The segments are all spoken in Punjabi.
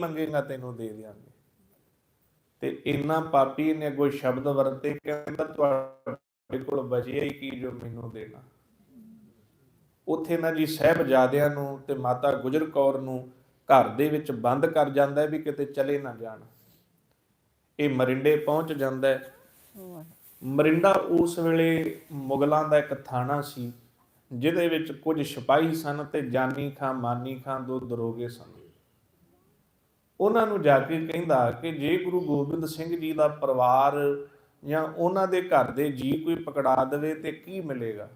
ਮੰਗੇਗਾ ਤੈਨੂੰ ਦੇ ਦਿਆਂਗੇ। ਤੇ ਇੰਨਾ ਪਾਪੀ ਨੇ ਕੋਈ ਸ਼ਬਦ ਵਰਤੇ, ਕਹਿੰਦਾ ਤੁਹਾਡੇ ਕੋਲ ਬਚਿਆ ਹੀ ਕੀ ਜੋ ਮੈਨੂੰ ਦੇਣਾ। ਉੱਥੇ ਨਾ ਜੀ ਸਹਿਬਜ਼ਾਦਿਆਂ ਨੂੰ ਤੇ ਮਾਤਾ ਗੁਜਰ ਕੌਰ ਨੂੰ ਘਰ ਦੇ ਵਿੱਚ ਬੰਦ ਕਰ ਜਾਂਦਾ ਵੀ ਕਿਤੇ ਚਲੇ ਨਾ ਜਾਣ। ਇਹ ਮਰਿੰਡੇ ਪਹੁੰਚ ਜਾਂਦਾ ਮਰਿੰਡਾ ਉਸ ਵੇਲੇ ਮੁਗਲਾਂ ਦਾ ਇੱਕ ਥਾਣਾ ਸੀ, ਜਿਹਦੇ ਵਿੱਚ ਕੁਝ ਸਿਪਾਹੀ ਸਨ ਤੇ ਜਾਨੀ ਖਾਂ, ਮਾਨੀ ਖਾਂ ਦੋ ਦਰੋਗੇ ਸਨ। ਉਹਨਾਂ ਨੂੰ ਜਾ ਕੇ ਕਹਿੰਦਾ ਕਿ ਜੇ ਗੁਰੂ ਗੋਬਿੰਦ ਸਿੰਘ ਜੀ ਦਾ ਪਰਿਵਾਰ ਜਾਂ ਉਹਨਾਂ ਦੇ ਘਰ ਦੇ ਜੀ ਕੋਈ ਪਕੜਾ ਦੇਵੇ ਤੇ ਕੀ ਮਿਲੇਗਾ?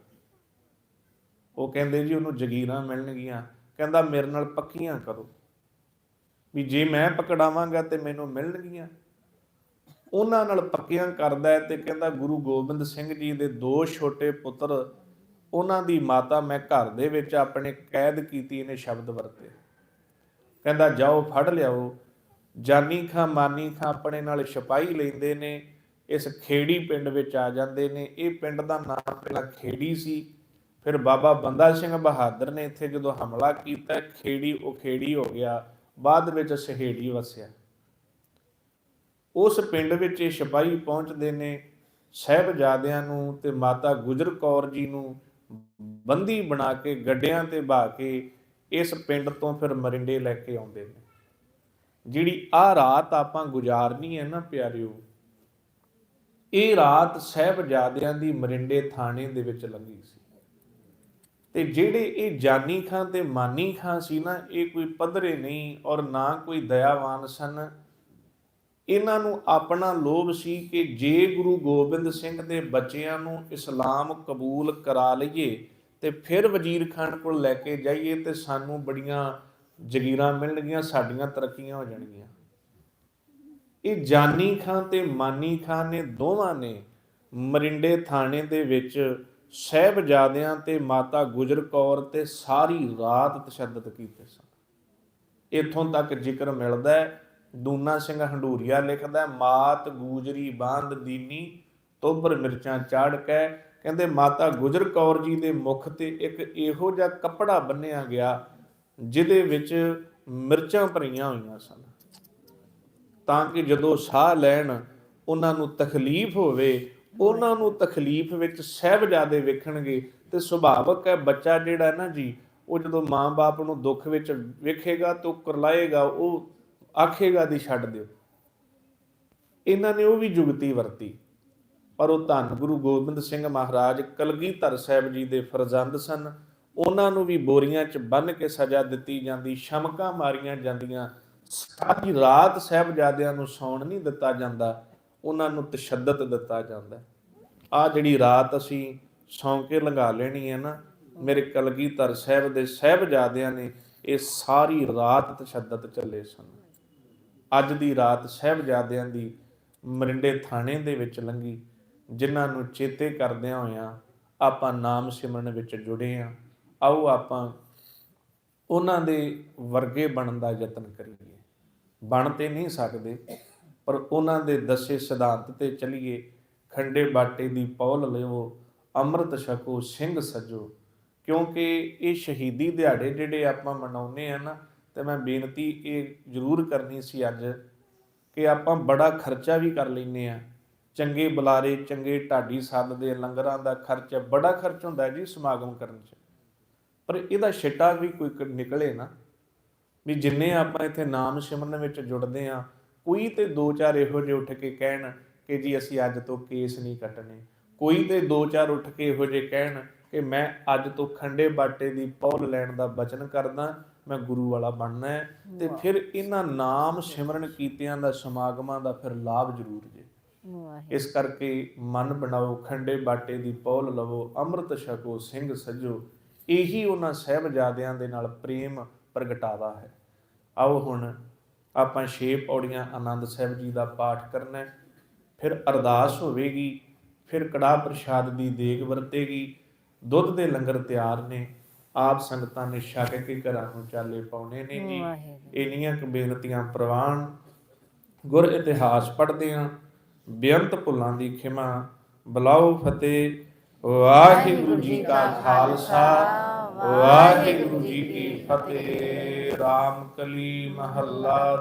ਉਹ ਕਹਿੰਦੇ ਜੀ ਉਹਨੂੰ ਜਗੀਰਾਂ ਮਿਲਣਗੀਆਂ। ਕਹਿੰਦਾ ਮੇਰੇ ਨਾਲ ਪੱਕੀਆਂ ਕਰੋ। ਵੀ ਜੇ ਮੈਂ ਪਕੜਾਵਾਂਗਾ ਤੇ ਮੈਨੂੰ ਮਿਲਣਗੀਆਂ। ਉਹਨਾਂ ਨਾਲ ਪੱਕੀਆਂ ਕਰਦਾ ਤੇ ਕਹਿੰਦਾ ਗੁਰੂ ਗੋਬਿੰਦ ਸਿੰਘ ਜੀ ਦੇ ਦੋ ਛੋਟੇ ਪੁੱਤਰ, ਉਹਨਾਂ ਦੀ ਮਾਤਾ ਮੈਂ ਘਰ ਦੇ ਵਿੱਚ ਆਪਣੇ ਕੈਦ ਕੀਤੀ, ਇਹਨੇ ਸ਼ਬਦ ਵਰਤੇ। ਕਹਿੰਦਾ, ਜਾਓ, ਫੜ ਲਿਆਓ। ਜਾਨੀ ਖਾਂ, ਮਾਨੀ ਖਾਂ ਆਪਣੇ ਨਾਲ ਸਿਪਾਹੀ ਲੈਂਦੇ ਨੇ। ਇਸ ਖੇੜੀ ਪਿੰਡ ਵਿੱਚ ਆ ਜਾਂਦੇ ਨੇ। ਇਹ ਪਿੰਡ ਦਾ ਨਾਮ ਪਹਿਲਾਂ ਖੇੜੀ ਸੀ। ਫਿਰ ਬਾਬਾ ਬੰਦਾ ਸਿੰਘ ਬਹਾਦਰ ਨੇ ਇੱਥੇ ਜਦੋਂ ਹਮਲਾ ਕੀਤਾ, ਖੇੜੀ, ਉਹ ਖੇੜੀ ਹੋ ਗਿਆ। ਬਾਅਦ ਵਿੱਚ ਸਹੇੜੀ ਵਸਿਆ। ਉਸ ਪਿੰਡ ਵਿੱਚ ਇਹ ਸਿਪਾਹੀ ਪਹੁੰਚਦੇ ਨੇ ਸਹਿਬਜ਼ਾਦਿਆਂ ਨੂੰ ਤੇ ਮਾਤਾ ਗੁਜਰ ਕੌਰ ਜੀ ਨੂੰ। ਬੰਦੀ ਬਣਾ ਕੇ, ਗੱਡਿਆਂ ਤੇ ਬਾ ਕੇ ਇਸ ਪਿੰਡ ਤੋਂ ਫਿਰ ਮਰਿੰਡੇ ਲੈ ਕੇ ਆਉਂਦੇ ਨੇ। ਜਿਹੜੀ ਆ ਰਾਤ ਆਪਾਂ ਗੁਜ਼ਾਰਨੀ ਹੈ ਨਾ ਪਿਆਰਿਓ, ਇਹ ਰਾਤ ਸਹਿਬਜ਼ਾਦਿਆਂ ਦੀ ਮਰਿੰਡੇ ਥਾਣੇ ਦੇ ਵਿੱਚ ਲੰਘੀ ਸੀ। ਤੇ ਜਿਹੜੇ ਇਹ ਜਾਨੀ ਖਾਂ ਤੇ ਮਾਨੀ ਖਾਂ ਸੀ ਨਾ, ਇਹ ਕੋਈ ਪੱਧਰੇ ਨਹੀਂ ਔਰ ਨਾ ਕੋਈ ਦਇਆਵਾਨ ਸਨ। ਇਹਨਾਂ ਨੂੰ ਆਪਣਾ ਲੋਭ ਸੀ ਕਿ ਜੇ ਗੁਰੂ ਗੋਬਿੰਦ ਸਿੰਘ ਦੇ ਬੱਚਿਆਂ ਨੂੰ ਇਸਲਾਮ ਕਬੂਲ ਕਰਾ ਲਈਏ ਤੇ ਫਿਰ ਵਜ਼ੀਰ ਖਾਨ ਕੋਲ ਲੈ ਕੇ ਜਾਈਏ ਤੇ ਸਾਨੂੰ ਬੜੀਆਂ ਜ਼ਗੀਰਾਂ ਮਿਲਣਗੀਆਂ, ਸਾਡੀਆਂ ਤਰੱਕੀਆਂ ਹੋ ਜਾਣਗੀਆਂ। ਇਹ ਜਾਨੀ ਖਾਨ ਤੇ ਮਾਨੀ ਖਾਨ ਨੇ ਦੋਵਾਂ ਨੇ ਮਰਿੰਡੇ ਥਾਣੇ ਦੇ ਵਿੱਚ ਸਹਿਬਜ਼ਾਦਿਆਂ ਤੇ ਮਾਤਾ ਗੁਜਰ ਕੌਰ ਤੇ ਸਾਰੀ ਰਾਤ ਤਸ਼ੱਦਦ ਕੀਤੇ ਸਨ। ਇਥੋਂ ਤੱਕ ਜ਼ਿਕਰ ਮਿਲਦਾ ਹੈ, ਦੂਨਾ ਸਿੰਘ ਹੰਡੂਰੀਆ ਲਿਖਦਾ ਮਾਤ ਗੂਜਰੀ ਬਾਂਧ ਦੀਨੀ, ਤੋਬਰ ਮਿਰਚਾਂ ਚਾੜ ਕੇ ਕਹਿੰਦੇ, ਮਾਤਾ ਗੁਜਰ ਕੌਰ ਜੀ ਦੇ ਮੁਖ ਤੇ ਇੱਕ ਇਹੋ ਜਿਹਾ ਕੱਪੜਾ ਬੰਨਿਆ ਗਿਆ, ਜਿਹਦੇ ਵਿੱਚ ਮਿਰਚਾਂ ਭਰੀਆਂ ਹੋਈਆਂ ਸਨ। ਤਾਂ ਕਿ ਜਦੋਂ ਸਾਹ ਲੈਣ ਉਹਨਾਂ ਨੂੰ ਤਕਲੀਫ ਹੋਵੇ, ਉਹਨਾਂ ਨੂੰ ਤਕਲੀਫ ਵਿੱਚ ਸਹਿਬਜ਼ਾਦੇ ਵੇਖਣਗੇ ਤੇ ਸੁਭਾਵਕ ਹੈ ਬੱਚਾ ਜਿਹੜਾ ਨਾ ਜੀ, ਉਹ ਜਦੋਂ ਮਾਂ-ਬਾਪ ਨੂੰ ਦੁੱਖ ਵਿੱਚ ਵੇਖੇਗਾ ਤਾਂ ਉਹ ਕਰਲਾਏਗਾ, ਉਹ ਆਖੇਗਾ ਦੀ ਛੱਡ ਦਿਓ। ਇਹਨਾਂ ਨੇ ਉਹ ਵੀ ਜੁਗਤੀ ਵਰਤੀ। ਪਰ ਉਹ ਧੰਨ ਗੁਰੂ ਗੋਬਿੰਦ ਸਿੰਘ ਮਹਾਰਾਜ ਕਲਗੀਧਰ ਸਾਹਿਬ ਜੀ ਦੇ ਫਰਜ਼ੰਦ ਸਨ। ਉਹਨਾਂ ਨੂੰ ਵੀ ਬੋਰੀਆਂ 'ਚ ਬੰਨ ਕੇ ਸਜ਼ਾ ਦਿੱਤੀ ਜਾਂਦੀ, ਸ਼ਮਕਾਂ ਮਾਰੀਆਂ ਜਾਂਦੀਆਂ। ਸਾਰੀ ਰਾਤ ਸਾਹਿਬਜ਼ਾਦਿਆਂ ਨੂੰ ਸੌਣ ਨਹੀਂ ਦਿੱਤਾ ਜਾਂਦਾ, ਉਹਨਾਂ ਨੂੰ ਤਸ਼ੱਦਦ ਦਿੱਤਾ ਜਾਂਦਾ। ਆ ਜਿਹੜੀ ਰਾਤ ਅਸੀਂ ਸੌਂ ਕੇ ਲੰਘਾ ਲੈਣੀ ਹੈ ਨਾ, ਮੇਰੇ ਕਲਗੀਧਰ ਸਾਹਿਬ ਦੇ ਸਾਹਿਬਜ਼ਾਦਿਆਂ ਨੇ, ਇਹ ਸਾਰੀ ਰਾਤ ਤਸ਼ੱਦਦ ਚੱਲੇ ਸਨ। ਅੱਜ ਦੀ ਰਾਤ ਸਾਹਿਬਜ਼ਾਦਿਆਂ ਦੀ ਮਰਿੰਡੇ ਥਾਣੇ ਦੇ ਵਿੱਚ ਲੰਘੀ। ਜਿਨ੍ਹਾਂ ਨੂੰ ਚੇਤੇ ਕਰਦਿਆਂ ਹੋਇਆਂ ਆਪਾਂ ਨਾਮ ਸਿਮਰਨ ਵਿੱਚ ਜੁੜੇ ਆ ਆਓ ਆਪਾਂ ਉਹਨਾਂ ਦੇ ਵਰਗੇ ਬਣਨ ਦਾ ਯਤਨ ਕਰੀਏ। ਬਣ ਤੇ ਨਹੀਂ ਸਕਦੇ, ਪਰ ਉਹਨਾਂ ਦੇ ਦੱਸੇ ਸਿਧਾਂਤ ਤੇ ਚਲੀਏ। ਖੰਡੇ ਬਾਟੇ ਦੀ ਪੌਲ ਲਿਓ, ਅੰਮ੍ਰਿਤ ਛਕੋ, ਸਿੰਘ ਸਜੋ। ਕਿਉਂਕਿ ਇਹ ਸ਼ਹੀਦੀ ਦਿਹਾੜੇ ਜਿਹੜੇ ਆਪਾਂ ਮਨਾਉਂਦੇ ਆ ਨਾ, ਤੇ ਮੈਂ ਬੇਨਤੀ ਇਹ ਜ਼ਰੂਰ ਕਰਨੀ ਸੀ ਅੱਜ ਕਿ ਆਪਾਂ ਬੜਾ ਖਰਚਾ ਵੀ ਕਰ ਲੈਨੇ ਆ ਚੰਗੇ ਬੁਲਾਰੇ ਚੰਗੇ ਢਾਡੀ ਸੱਦਦੇ ਲੰਗਰਾਂ ਦਾ ਖਰਚ ਬੜਾ ਖਰਚ ਹੁੰਦਾ ਜੀ ਸਮਾਗਮ ਕਰਨ 'ਚ। ਪਰ ਇਹਦਾ ਛਿੱਟਾ ਵੀ ਕੋਈ ਨਿਕਲੇ ਨਾ। ਵੀ ਜਿੰਨੇ ਆਪਾਂ ਇੱਥੇ ਨਾਮ ਸਿਮਰਨ ਵਿੱਚ ਜੁੜਦੇ ਆ ਕੋਈ ਤੇ ਦੋ ਚਾਰ ਇਹੋ ਜਿਹੇ ਉੱਠ ਕੇ ਕਹਿਣ ਕਿ ਜੀ ਅਸੀਂ ਅੱਜ ਤੋਂ ਕੇਸ ਨਹੀਂ ਕੱਟਣੇ। ਕੋਈ ਤੇ ਦੋ ਚਾਰ ਉੱਠ ਕੇ ਇਹੋ ਜਿਹੇ ਕਹਿਣ ਕਿ ਮੈਂ ਅੱਜ ਤੋਂ ਖੰਡੇ ਬਾਟੇ ਦੀ ਪੌਲ ਲੈਣ ਦਾ ਬਚਨ ਕਰਦਾ ਮੈਂ ਗੁਰੂ ਵਾਲਾ ਬਣਨਾ ਹੈ। ਤੇ ਫਿਰ ਇਹਨਾਂ ਨਾਮ ਸਿਮਰਨ ਕੀਤਿਆਂ ਦਾ ਸਮਾਗਮਾਂ ਦਾ ਫਿਰ ਲਾਭ ਜ਼ਰੂਰ ਜੇ। ਇਸ ਕਰਕੇ ਮਨ ਬਣਾਓ ਖੰਡੇ ਬਾਟੇ ਦੀ ਪੌਲ ਲਵੋ ਅੰਮ੍ਰਿਤ ਛਕੋ ਸਿੰਘ ਸਜੋ। ਇਹੀ ਉਹਨਾਂ ਸਹਿਬਜ਼ਾਦਿਆਂ ਦੇ ਨਾਲ ਪ੍ਰੇਮ ਪ੍ਰਗਟਾਵਾ ਹੈ। ਆਓ ਹੁਣ ਆਪਾਂ ਛੇ ਪੌੜੀਆਂ ਆਨੰਦ ਸਾਹਿਬ ਜੀ ਦਾ ਪਾਠ ਕਰਨਾ ਹੈ। ਫਿਰ ਅਰਦਾਸ ਹੋਵੇਗੀ ਫਿਰ ਕੜਾ ਪ੍ਰਸ਼ਾਦ ਦੀ ਦੇਗ ਵਰਤੇਗੀ। ਦੁੱਧ ਦੇ ਲੰਗਰ ਤਿਆਰ ਨੇ ਆਪ ਸੰਗਤਾਂ ਨੇ ਛਕ ਕੇ ਘਰਾਂ ਨੂੰ ਚਾਲੇ ਪਾਉਣੇ ਨੇ ਜੀ। ਇੰਨੀਆਂ ਕੁ ਬੇਨਤੀਆਂ ਪ੍ਰਵਾਨ ਗੁਰ ਇਤਿਹਾਸ ਪੜ੍ਹਦੇ ਆਂ ਬੇਅੰਤ ਭੁੱਲਾਂ ਦੀ ਖਿਮਾ, ਬਲਾਓ ਫਤਿਹ, ਵਾਹਿਗੁਰੂ ਜੀ ਕਾ ਖਾਲਸਾ, ਵਾਹਿਗੁਰੂ ਜੀ ਕੀ ਫਤਿਹ, ਰਾਮ ਕਲੀ ਮਹੱਲਾ